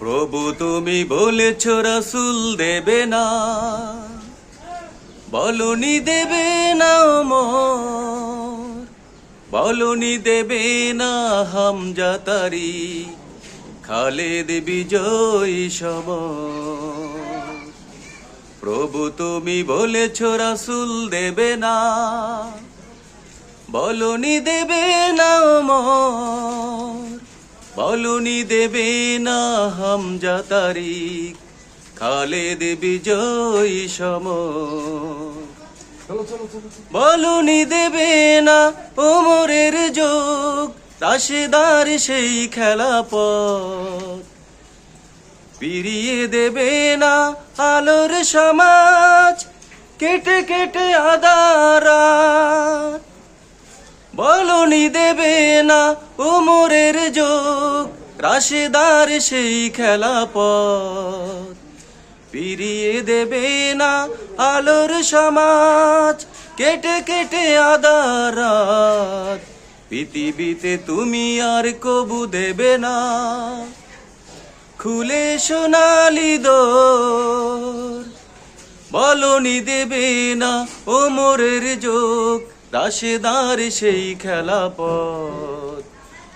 প্রভু তুমি বলেছ রাসুল দেবে না। বলনি দেবে না মোর বলনি দেবে না হামজা তারি। খালেদ বিজয়ী সম প্রভু তুমি বলেছ রাসুল দেবে না। বলনি দেবে না মোর বলনি দেবে না হামজা তারিখ। খালেদ বিজয়ী সম। বলনি দেবে না ওমরের যোগ রাশেদার সেই খেলা পথ। পিরিয়ে দেবে না আলোর সমাজ কেটে কেটে আদারা বলনি দেবে না উমরের যোগ। রাশেদার সেই খেলা পথ। পিরিয়ে দেবে না আলোর সমাজ। কেটে কেটে আদারাত পৃথিবীতে তুমি আর কবু দেবে না। খুলে সোনালি দোর। বলনি দেবে না ওমরের যোগ। রাশেদার সেই খেলা পথ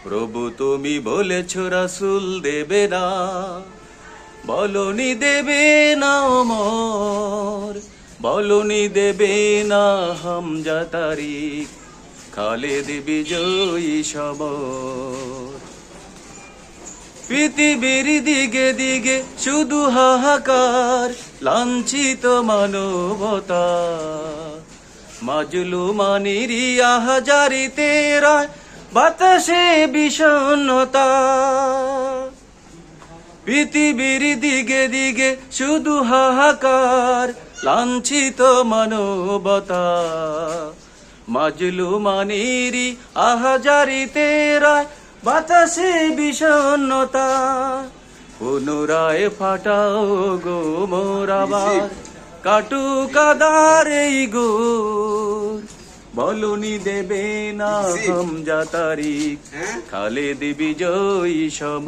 প্রভু তুমি বলেছ, রাসুল দেবে না। বলনি দেবে না ওমর বলনি দেবে না হামজা তারিখ খালেদ বিজয়ী সবর। পৃথিবীর দিকে দিকে শুধু হাহাকার, লাঞ্ছিত মানবতা। মাজলু মানিরি আহাজারি তেরা বাতাসে বিষণ্ণতা। পৃথিবীর দিকে দিকে শুধু হাহাকার, লাঞ্ছিত মানবতা। মাজলু মানিরি আহাজারি তেরা বাতাসে বিষণ্ণতা। পুনরায় ফাটাও গো মোরাবার। কাটু কাদার এই গো বলনি দেবে না হামজা তারিখ। খালেদ বিজয়ী সম।